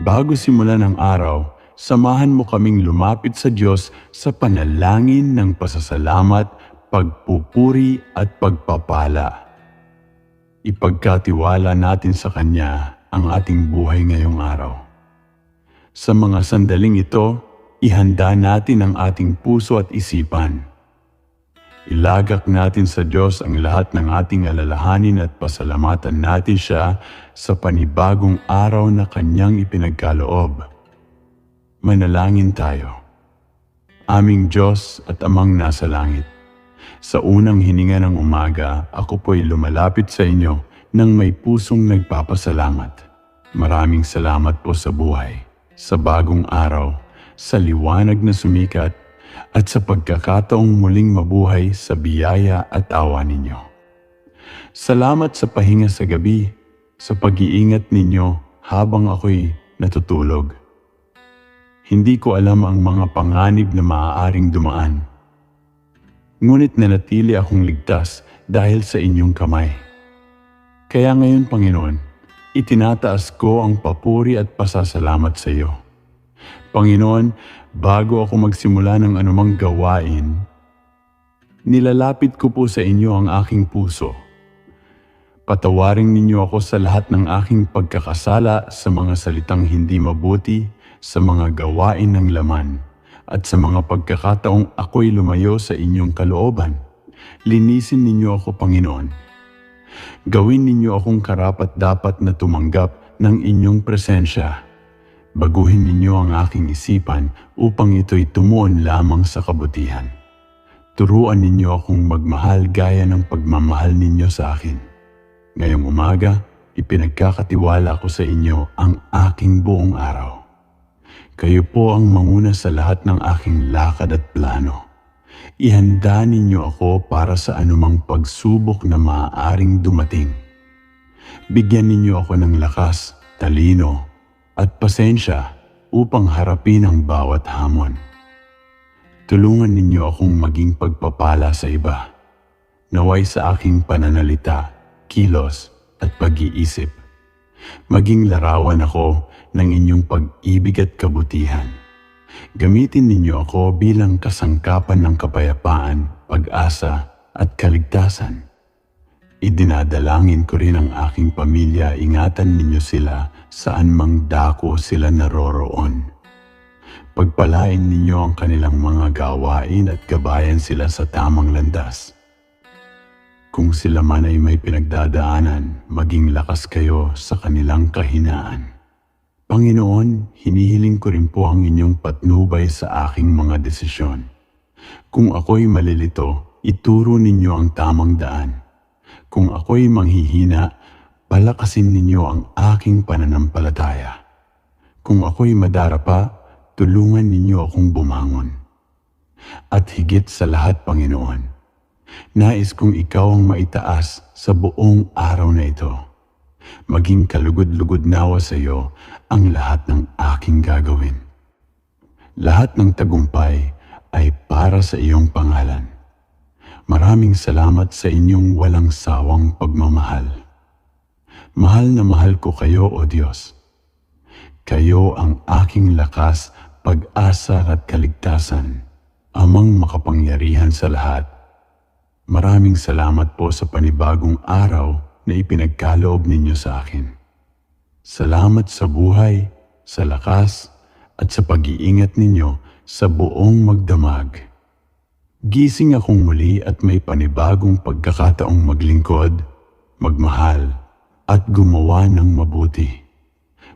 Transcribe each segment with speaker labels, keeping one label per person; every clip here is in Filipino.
Speaker 1: Bago simulan ang araw, samahan mo kaming lumapit sa Diyos sa panalangin ng pasasalamat, pagpupuri at pagpapala. Ipagkatiwala natin sa Kanya ang ating buhay ngayong araw. Sa mga sandaling ito, ihanda natin ang ating puso at isipan. Ilagak natin sa Diyos ang lahat ng ating alalahanin at pasalamatan natin siya sa panibagong araw na Kanyang ipinagkaloob. Manalangin tayo. Aming Diyos at Amang nasa langit. Sa unang hininga ng umaga, ako po'y lumalapit sa inyo nang may pusong nagpapasalamat. Maraming salamat po sa buhay, sa bagong araw, sa liwanag na sumikat, at sa pagkakataong muling mabuhay sa biyaya at awa ninyo. Salamat sa pahinga sa gabi, sa pag-iingat ninyo habang ako'y natutulog. Hindi ko alam ang mga panganib na maaaring dumaan. Ngunit nanatili akong ligtas dahil sa inyong kamay. Kaya ngayon, Panginoon, itinataas ko ang papuri at pasasalamat sa iyo. Panginoon, bago ako magsimula ng anumang gawain, nilalapit ko po sa inyo ang aking puso. Patawarin ninyo ako sa lahat ng aking pagkakasala sa mga salitang hindi mabuti, sa mga gawain ng laman, at sa mga pagkakataong ako'y lumayo sa inyong kalooban. Linisin ninyo ako, Panginoon. Gawin ninyo akong karapat dapat na tumanggap ng inyong presensya. Baguhin ninyo ang aking isipan upang ito'y tumuon lamang sa kabutihan. Turuan ninyo akong magmahal gaya ng pagmamahal ninyo sa akin. Ngayong umaga, ipinagkakatiwala ko sa inyo ang aking buong araw. Kayo po ang manguna sa lahat ng aking lakad at plano. Ihanda ninyo ako para sa anumang pagsubok na maaaring dumating. Bigyan ninyo ako ng lakas, talino, at pasensya upang harapin ang bawat hamon. Tulungan ninyo akong maging pagpapala sa iba. Naway sa aking pananalita, kilos at pag-iisip. Maging larawan ako ng inyong pag-ibig at kabutihan. Gamitin ninyo ako bilang kasangkapan ng kapayapaan, pag-asa at kaligtasan. Idinadalangin ko rin ang aking pamilya, ingatan ninyo sila saan mang dako sila naroroon. Pagpalain ninyo ang kanilang mga gawain at gabayan sila sa tamang landas. Kung sila man ay may pinagdadaanan, maging lakas kayo sa kanilang kahinaan. Panginoon, hinihiling ko rin po ang inyong patnubay sa aking mga desisyon. Kung ako'y malilito, ituro ninyo ang tamang daan. Kung ako'y manghihina, palakasin ninyo ang aking pananampalataya. Kung ako'y madarapa, tulungan ninyo akong bumangon. At higit sa lahat, Panginoon, nais kong ikaw ang maitaas sa buong araw na ito maging kalugod-lugod nawa sa iyo ang lahat ng aking gagawin. Lahat ng tagumpay ay para sa iyong pangalan. Maraming salamat sa inyong walang sawang pagmamahal. Mahal na mahal ko kayo, O Diyos. Kayo ang aking lakas, pag-asa at kaligtasan, amang makapangyarihan sa lahat. Maraming salamat po sa panibagong araw na ipinagkaloob ninyo sa akin. Salamat sa buhay, sa lakas, at sa pag-iingat ninyo sa buong magdamag. Gising akong muli at may panibagong pagkakataong maglingkod, magmahal, at gumawa ng mabuti.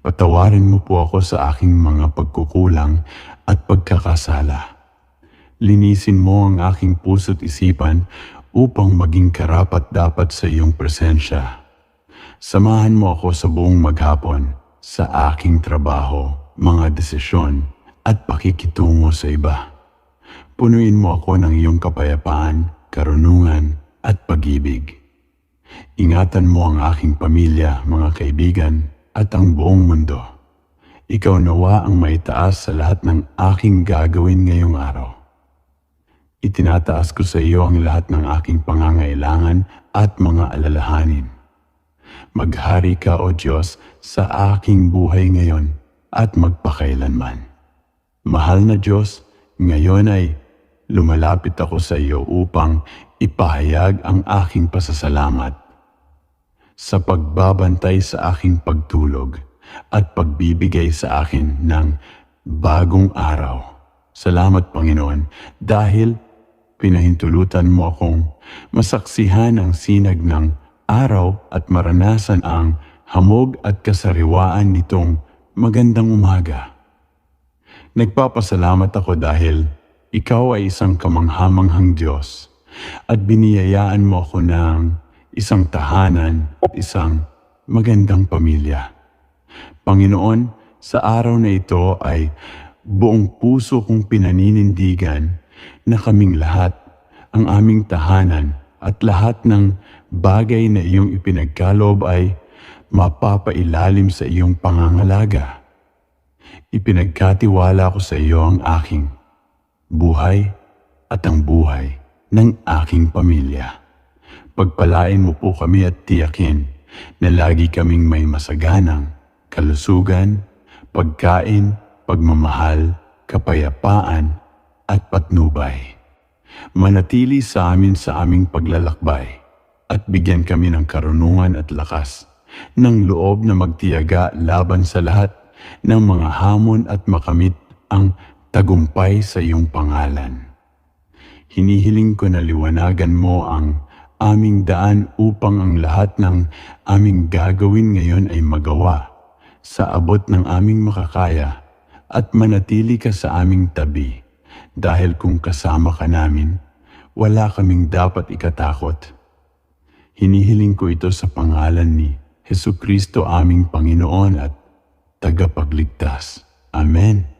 Speaker 1: Patawarin mo po ako sa aking mga pagkukulang at pagkakasala. Linisin mo ang aking puso't isipan upang maging karapat dapat sa iyong presensya. Samahan mo ako sa buong maghapon sa aking trabaho, mga desisyon at pakikitungo sa iba. Punuin mo ako ng iyong kapayapaan, karunungan at pag-ibig. Ingatan mo ang aking pamilya, mga kaibigan at ang buong mundo. Ikaw nawa ang maitaas sa lahat ng aking gagawin ngayong araw. Itinataas ko sa iyo ang lahat ng aking pangangailangan at mga alalahanin. Maghari ka, O Diyos, sa aking buhay ngayon. at magpakailanman. Mahal na Diyos, ngayon ay lumalapit ako sa iyo upang ipahayag ang aking pasasalamat sa pagbabantay sa aking pagtulog at pagbibigay sa akin ng bagong araw. Salamat Panginoon dahil pinahintulutan mo akong masaksihan ang sinag ng araw at maranasan ang hamog at kasariwaan nitong magandang umaga. Nagpapasalamat ako dahil ikaw ay isang kamanghamanghang Diyos at biniyayaan mo ako ng isang tahanan at isang magandang pamilya. Panginoon, sa araw na ito ay buong puso kong pinaninindigan na kaming lahat, ang aming tahanan at lahat ng bagay na iyong ipinagkaloob ay mapapailalim sa iyong pangangalaga. Ipinagkatiwala ko sa iyo ang aking buhay at ang buhay ng aking pamilya. Pagpalain mo po kami at tiyakin na lagi kaming may masaganang kalusugan, pagkain, pagmamahal, kapayapaan at patnubay. Manatili sa amin sa aming paglalakbay at bigyan kami ng karunungan at lakas ng loob na magtiyaga laban sa lahat ng mga hamon at makamit ang tagumpay sa iyong pangalan. Hinihiling ko na liwanagan mo ang aming daan upang ang lahat ng aming gagawin ngayon ay magawa sa abot ng aming makakaya at manatili ka sa aming tabi dahil kung kasama ka namin, wala kaming dapat ikatakot. Hinihiling ko ito sa pangalan ni Heso Kristo aming Panginoon at tagapagligtas. Amen.